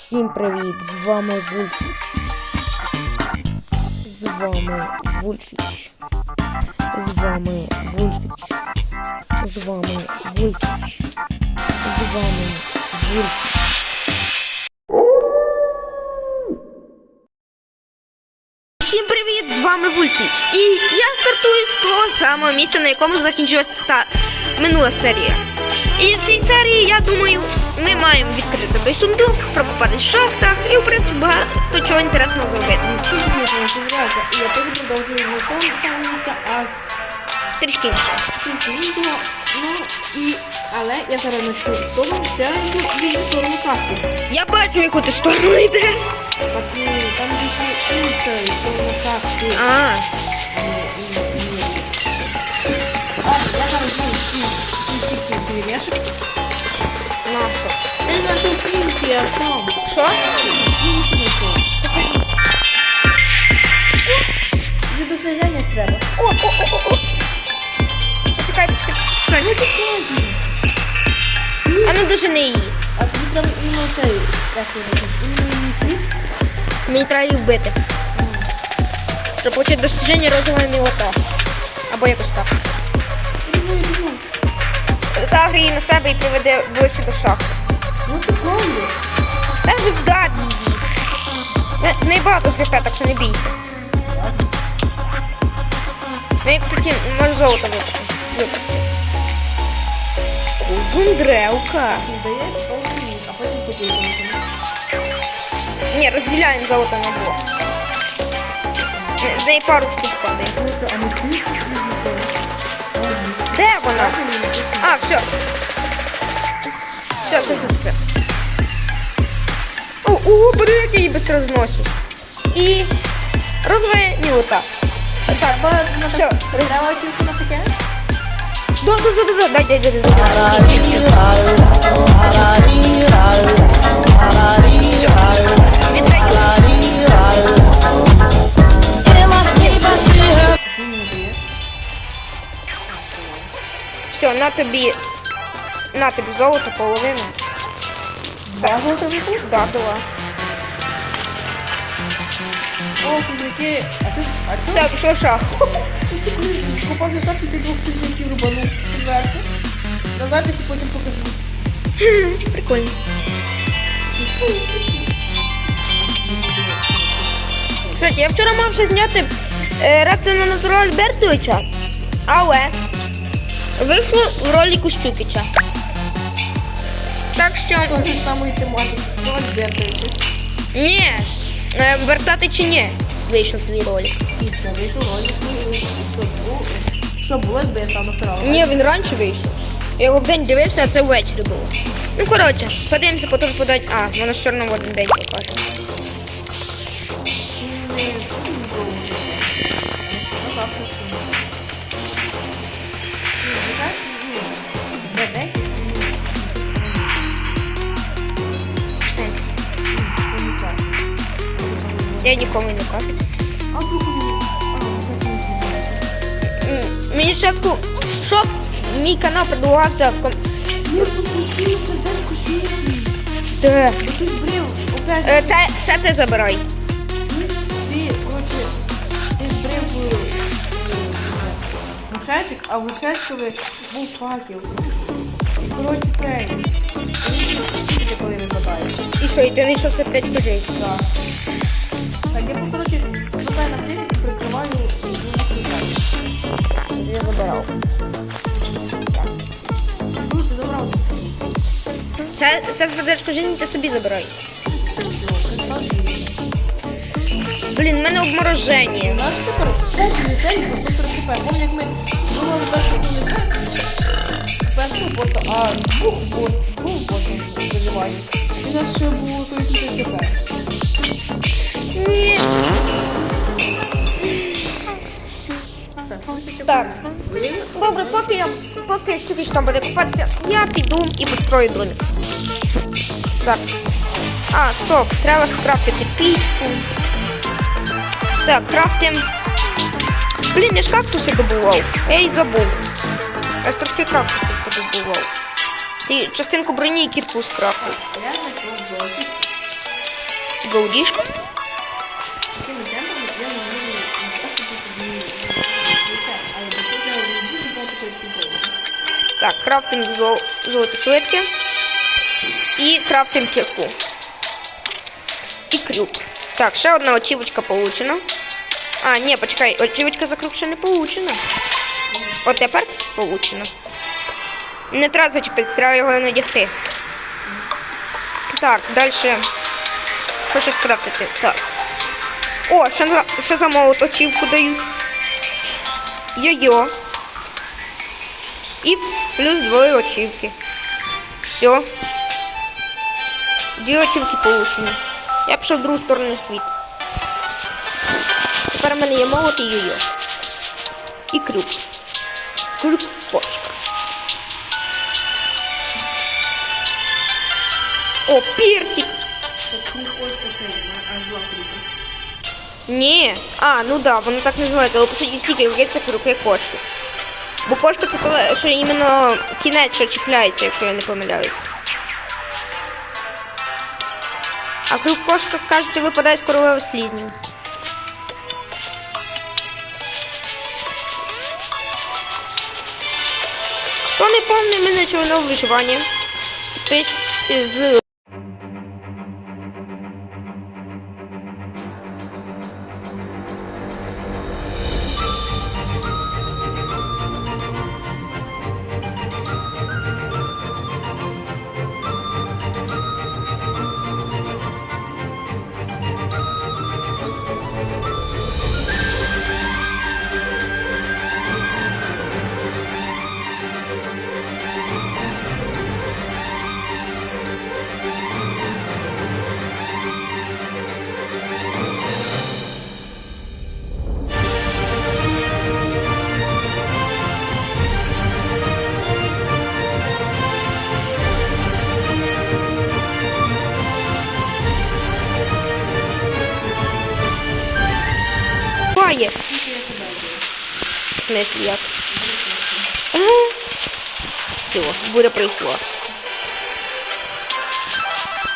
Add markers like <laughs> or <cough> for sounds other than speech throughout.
Всім привіт! З вами Вульфіч. З вами Вульфіч. З вами Вульфіч. З вами Вульфіч. З вами Вульфіч. Всім привіт! З вами Вульфіч. І я стартую з того самого місця, на якому закінчилася та минула серія. І в цій серії, я думаю, ми маємо відкрити той сундук, прокопатись в шахтах і, в принципі, багато чого інтересного зробити. І я теж продовжую не того самого місця, а Трішки інше. трішки іншого. Ну і але я зараз почну з того, що я в іншу сторону шахти. Я бачу, яку ти сторону йдеш. Так і там ще інша сторону шахти. А, сам. Що? Тобі до стріляння треба. О, о, о, о. Почекай, почекай, Ну ти. А ну дожени її. А тобі треба іменно цей, як його називають, іменно її слід. Мені треба її вбити. Щоб отримати дослідження розової мілота. Або якось так. Загрій на себе і приведе ближче до шахти. Ну кладі. Та ж вдать її. Не, не багато хп, так що не бійся. Ну, і, кстати, може золото випити. Ти даєш повний, а потім купуєш. Ні, розділяємо золото на двох. З неї пару штук падає. Де вона? А, все. Все, все, все, все. О, о, як я її швидко зносю. І розве мілота. Так, Все, таке. роз... Треба тільки на таке? Да, да, да, да, да, дай, дай, дай? Все, на тобі. На тобі золото, половину. Два золота? Да, два. О, сузаки. А ти, а ти? Все, пішов шах. Ти купав за шахти, ти двох сузаків рубанув зверху. Назад і потім покажу. Прикольно. Кстати, я вчора мав ще зняти е, реакцію на натураль Альбертовича, але вийшло в ролі Костюкича. Так що, ж самої тематики? Ну, Альбертович. ні, вертати чи ні, вийшов твій ролик. Після вийшов ролик. ну, Що було? Якби я став натуралом? Ні, він раніше вийшов. Я його в день дивився, а це ввечері було. Ну, коротше, подивимося, потім подать. А, воно все одно в один день покаже. Не, Я нікому не кажу. Мені спочатку, щоб мій канал продовгався в ком... Ні, тут пустили сердечко шиї. Де? Ти збрив. Е, Це, це ти забирай. Ти, коротше, ти збрив мушечок, а в мушечкові був факел. Коротше, всі коли випадають. І що, і ти знайшов сердечко життя? Так. Так, я, ну, коротше, хватаю на тих, прикриваю і не Я забирав. Ну, ти забрав. Це, це сердечко життя ти собі забирай. Блін, в мене У обмороження. нас тепер перші місцеві просто 40 хп. Помню, як ми думали першу не першого боса, а двох бос, двох босів виживання. У нас ще було 180 хп. Так. Добре, поки я поки Стюкіч там буде купатися, я піду і построю домик. Так. А, стоп, треба ж скрафтити пічку. Так, крафтим. Блін, я ж кактуси добував. Я й забув. Я ж трошки кактуси подобував. Ти частинку броні і кірку скрафтив. Голдішку. Так, крафтим зол... золоті слитки. І крафтим кірку. І крюк. Так, ще одна очівочка получена. А, ні, почекай, очівочка за круг ще не получена. От тепер получена. Не треба зачепити, треба його надягти. Так, далі. Хочу скрафтити. Так. О, ще ще за молот очівку дають. Йо-йо. І плюс двоє очівки. Все. Дві очівки получені. Я пішов в другу сторону світу. Тепер в мене є молот і йо-йо. І крюк. Крюк кошка. О, персик! Так не хочеш посередині, аж два круга. Ні. А, ну да, воно так називається. Але по суті всі крюки це крюки кошки. Бо кошка це коли що іменно кінець, що чіпляється, якщо я не помиляюсь. А крюк кошка, кажеться, випадає з королеви слізнів. Хто не пам'ятає мене чого виживання? З Буває. В смысле як? Все, буря прийшла.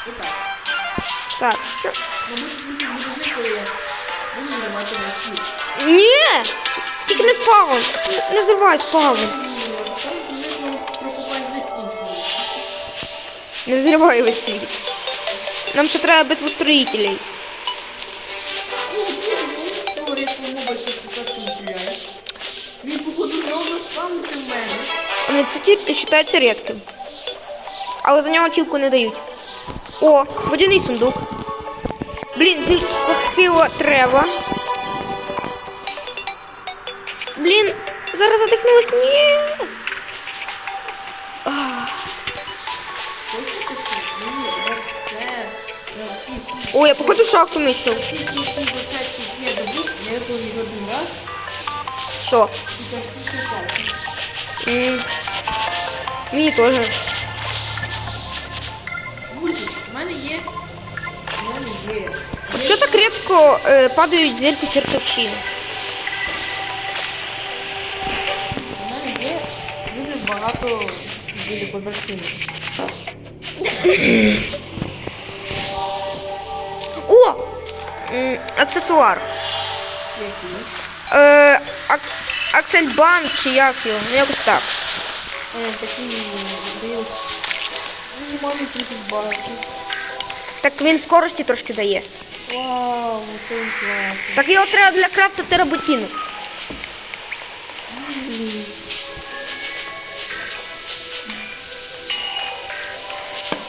І так. Що? Ні! Тільки не спавн! Не взривай спавн! Не взривай весь світ. Нам ще треба битву строїтелей. Це тільки вважається. Але за нього тівку не дають. О, водяний сундук. Блін, ж похило треба. Блін, зараз задихнулась. Ні. Ой, я походу шахту один раз, Що? Мені теж. В мене є, в мене є. Що так рідко е, падають зірки чертовщини? У мене є дуже багато білі побратимів. О! М, Аксесуар. Які? Е, ак, Аксельбан чи як його? Ну якось так. Дають. Ну, мамі 30 баксів. Так він скорості трошки дає. Вау, це класно. Так його треба для крафта терабутіну.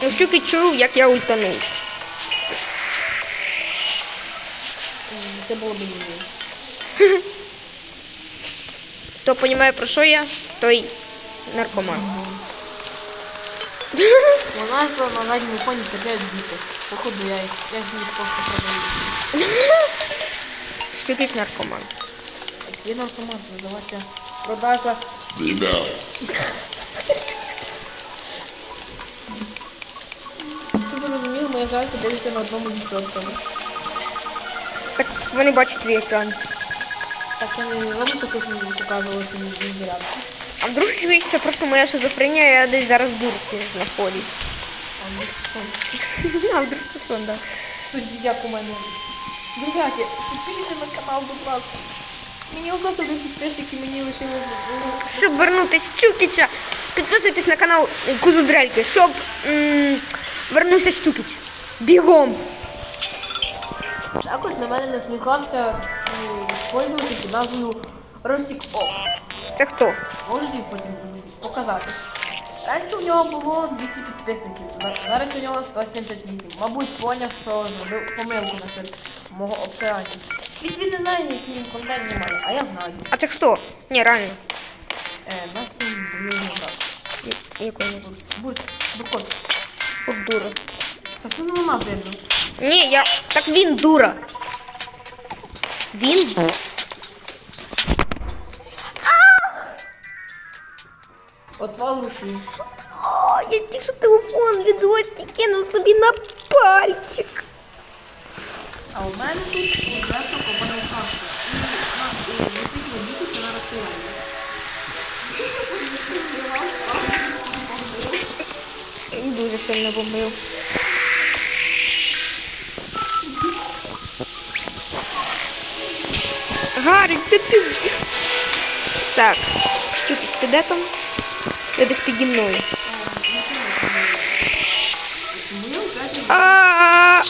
Я щуки чув, як я ультанув. Це було б мені. Хто розуміє, про що я, той наркоман. <laughs> У нас на задньому фоні капають діти. Походу я їх, я їх просто продаю. <laughs> Що ти ж наркоман? Є наркоман, називається продажа. Щоб ви розуміли, моя жалька дивиться на одному відсотку. Так вони бачать твій екран. Так я не роблю таких мені показували, що мені зарядку. А вдруг чуєш, це просто моя шизофренія, я десь зараз в дурці знаходжусь. А. <laughs> А вдруг це сон, да. Тоді як у мене. Друзяки, підпишіться на канал, будь ласка. Мені одразу один підписчик і мені лишилося. ну, Щоб вернутись в Чукіча, підписуйтесь на канал Кузудрельки, щоб м, вернувся Щукіч. Бігом! Також на мене насміхався м, пользователь під назвою Ростік Ок. Це хто? Можете потім показати. Раніше у нього було 200 підписників, зараз у нього 178. Мабуть, поняв, що зробив помилку насчет мого обсирання. Від він не знає, який він контент немає, а я знаю. А це хто? Ні, реально. Е, нас він. Якого не Бур, бур, буркот. От дура. Так це не вона видно. Ні, я. Так він дура. Він. Отвал руші. О, я тільки телефон від гості кинув собі на пальчик. А у мене тут відверто копана санкція. І на. Він дуже сильно бомбив. Гарик, ти ти. Так, Щукіч, ти де там? Я десь піді мною. Чому я втратив А.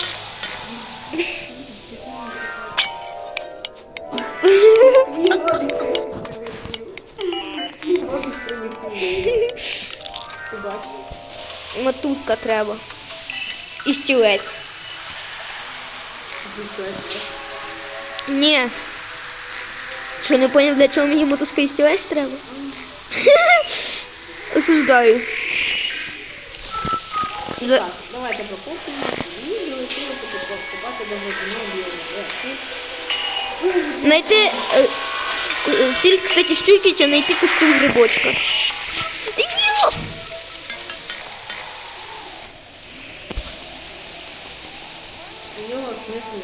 Мотузка треба. І стілець. Ні. Що не поняв, для чого мені мотузка і стілець треба? Осуждаю. Так, давайте покупимо. І тут копати до водяного Найти е, ціль, кстати, Щукіча, знайти костюм грибочка. У нього смисл.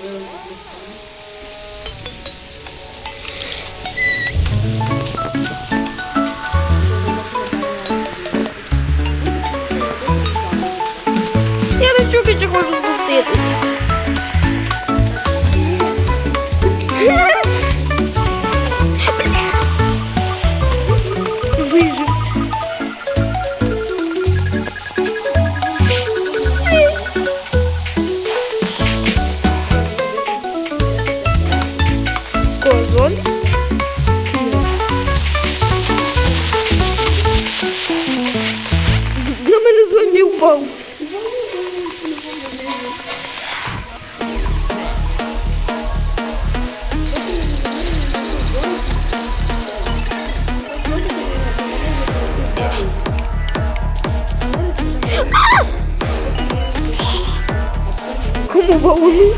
Кому вауну?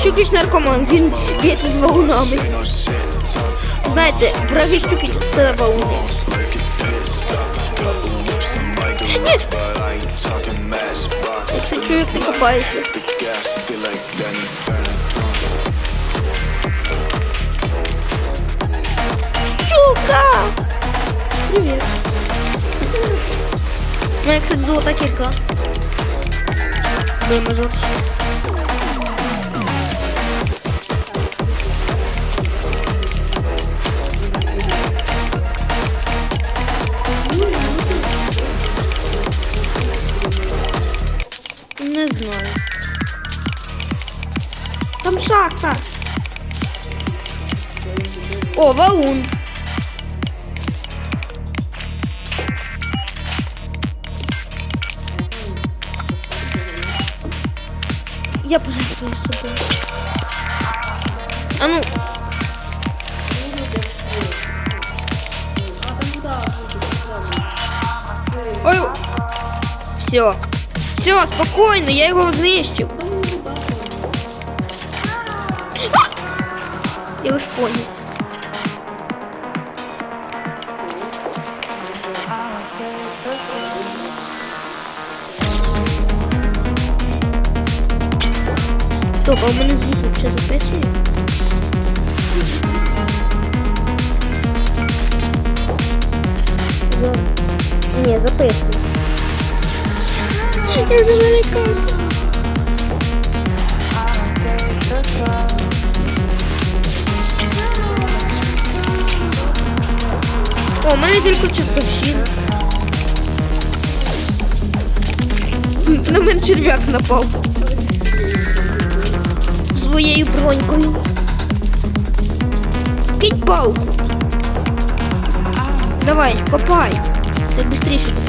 Щукіч наркоман, він б'ється з ваунами. Знаєте, враги щукіч це вауни. Ні. Це чую, як ти копаєшся. Щука! Привіт. У мене, кстати, золота кілька. Де мажор? Не знаю. Там шахта. О, валун. Я пожертвую собой. А ну, ой. Все. Все, спокойно, я его знищив. Я уж понял. Стоп, а у мене звук вообще записує? Ні, записує. Я вже налякаю. О, у мене тільки чертовщин. На мене черв'як напав. Своєю бронькою. Кинь палку. Давай, копай. Так быстрее.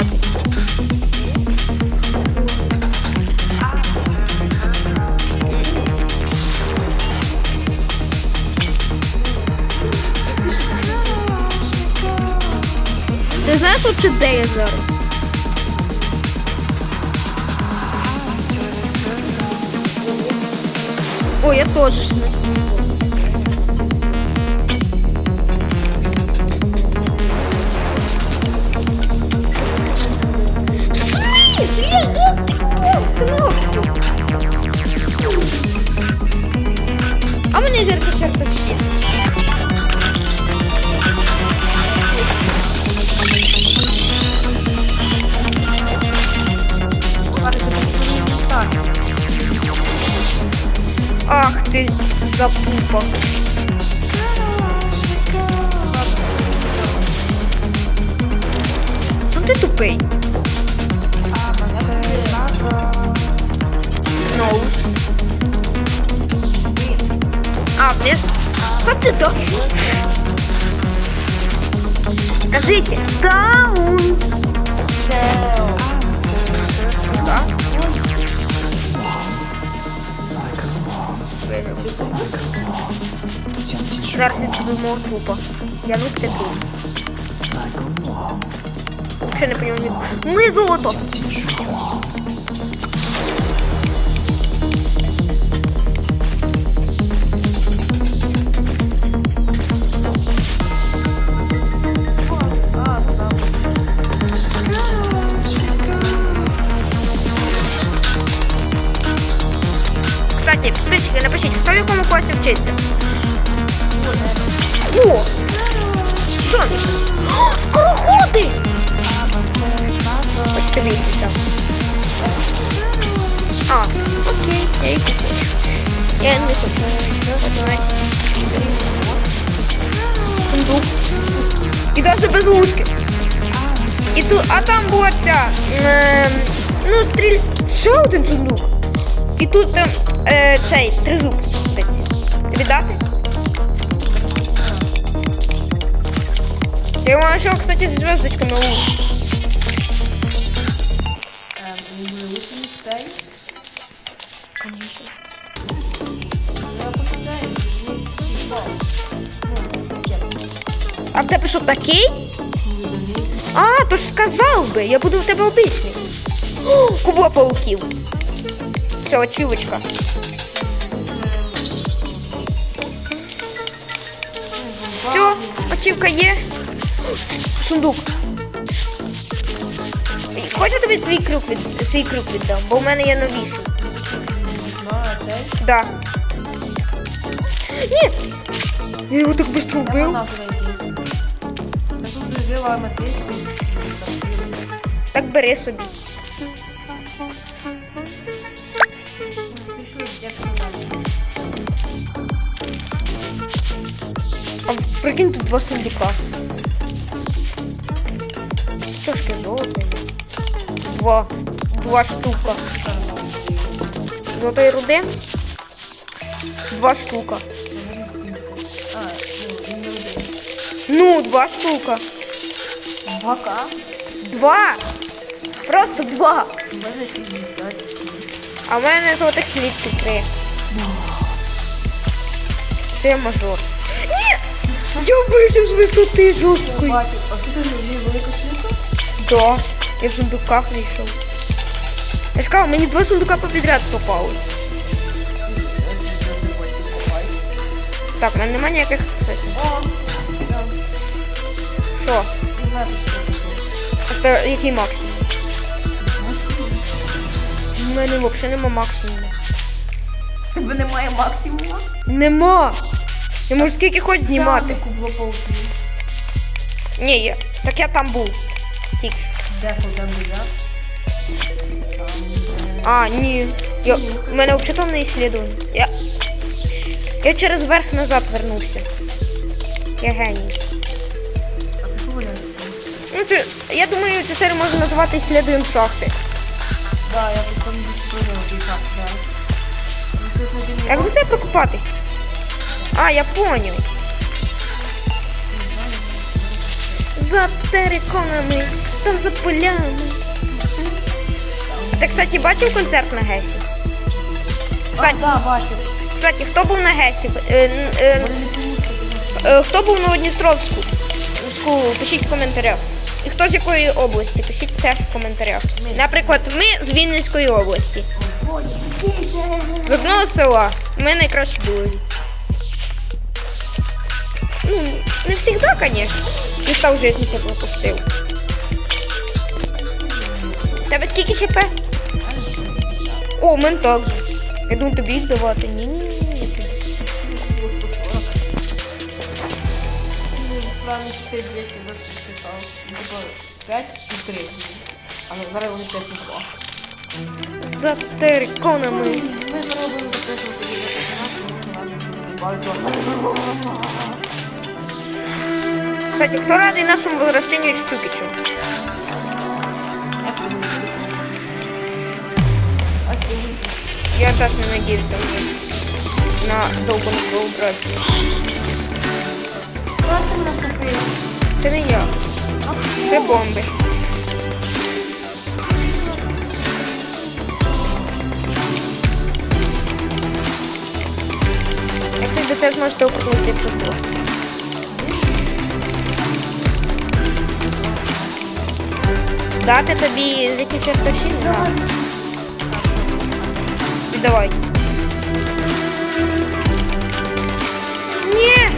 Ти знаєш, от де я зараз? Ой, я тоже ж не. Ти запупа. Ну ти тупий. Ноут. А, вниз. Что ты то? Скажите. Даун. Да. Зараз тобі мого трупа. Я ну ти труп. Не понимаю. Ми золото. Сундук. І тут е, цей тризуб. Тобі дати? Я его нашел, кстати, с звездочками. У. Конечно. А в тебе що такий? А, то ж сказав би, я буду в тебе обичний. О, Кубло пауків. Це очівочка. Все, очівка є. Сундук. Хочу тобі твій крюк від свій крюк віддам, бо в мене є новіший. Да. Ні! Я його так швидко вбив. Так бери собі. А прикинь, тут два сундука. Трошки золота. Два. Два штука. Золотої руди. Два штука. Ну, два штука. Бока. Два. Просто два. А в мене золотих слідків три. я мажор. Я вижив з висоти жорсткої. А ти не велика шлюха? Да, я в сундуках знайшов. Я кажу, мені два сундука попідряд попали. Так, в мене немає ніяких кстати. Що? Це який максимум? У мене взагалі нема максимуму. Тебе немає максимуму? Нема! Я можу скільки хоч знімати. Ні, я, так я там був. Тільки. Де? Там, де... А, ні. Я, у мене взагалі там не ісследовано. Я, я через верх назад вернувся. Я геній. Ну, це, я думаю, цю серію можна називати ісследуємо шахти. Да, я відстроїла той шаг, да. Ну, це ж А, я поняв. За териконами, там за полями. Ти, кстати, бачив концерт на Гесі? А, да, бачив. Кстати, хто був на Гесі? Е, е, е, хто був на Одністровську? Пишіть в коментарях. І хто з якої області? Пишіть теж в коментарях. Наприклад, ми з Вінницької області. З одного села. Ми найкращі друзі. Не завжди, звісно. Не став житті тебе пропустив. Тебе скільки хп? О, у мене так. Я думаю, тобі їх давати. Ні, ні, ні. Правильно, що це 200 читав. Типа 5 і 3. Але зараз вони 5 і 2. За териконами. Ми зробили записувати відео. Кстати, хто радий нашому возвращению Штукичу? Я так не надеялся на долбану коллаборацию. Це не я. Це бомби. Як ти до тебе зможете опрыгнути, якщо Дати тобі закінчити точні? Да. Давай. Ні!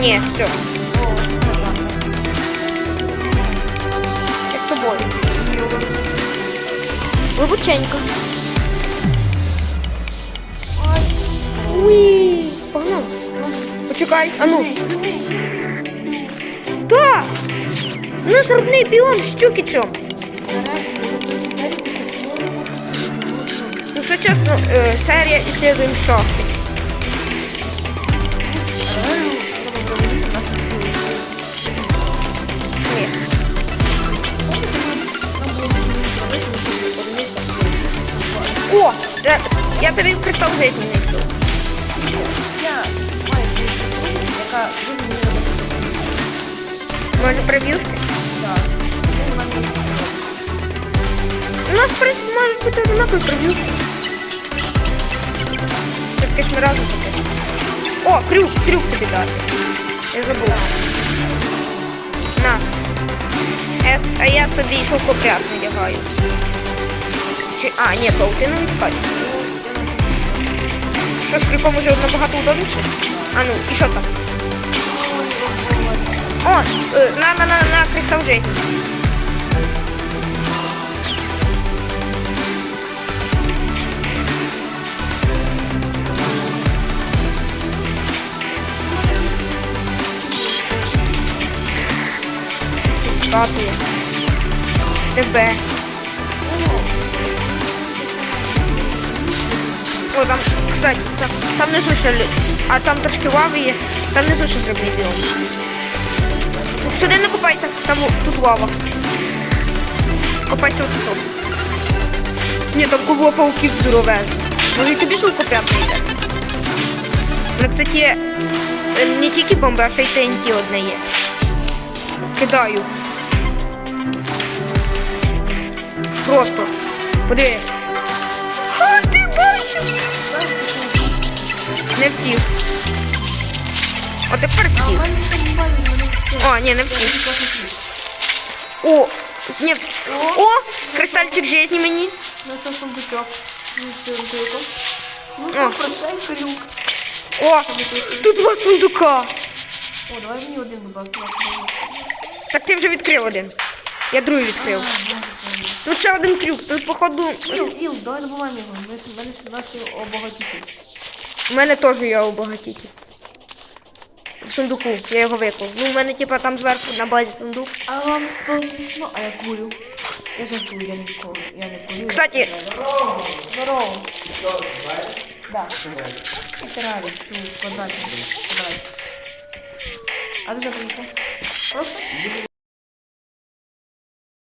Ні, все. Я з тобою. Глибоченько. Уй, погнав. Почекай, а ну. Так! У нас родний біом з Чукічем. Ну, це чесно, е, серія ісследуємо шахти. Ні. О, це, я тобі кристал житті знайшов. Я маю У нас, в принципі, можуть бути однакові прев'юшки. Тільки ж ми разом таке. О, крюк, крюк тобі дати. Я забув. На. Ес, а я собі шовкопряд надягаю. Чи, а, ні, паутину ткать. Що з крюком уже набагато удобніше? А ну, і що там? О, е, на, на, на, на кристал житті. Статуя. Тебе. О, там, кстати, там, там внизу ще А там трошки лави є. Там внизу ще грибний біом. Сюди не купайся, там тут лава. Копайся ось тут. Ні, там кубло пауків здорове. Може і тобі тут копляти йде. Ну, кстати, е, не тільки бомби, а ще й ТНТ одне є. Кидаю. Просто. Подивись. А ти бачиш? Не тепер А у всіх. мене все нормально, в мене все. О, ні, не ключ. О, ні. О, кристальчик жизни мені. Знайшов сундучок. О. О, тут два сундука. О, давай мені один, будь ласка. Так ти вже відкрив один. Я другий відкрив. Тут ще один крюк. Тут, походу, Іл, давай добуваємо його. Ми, в мене ж наші обагатіті. у мене теж є обагатитель. В сундуку, я його виклав. Ну, у мене, типа, там зверху на базі сундук. А вам смішно, а я курю. Я жартую, я не курю. Я не курю. Кстати, Здорово. Да. Это реально, квадратик. Квадратик. А ты что, Просто?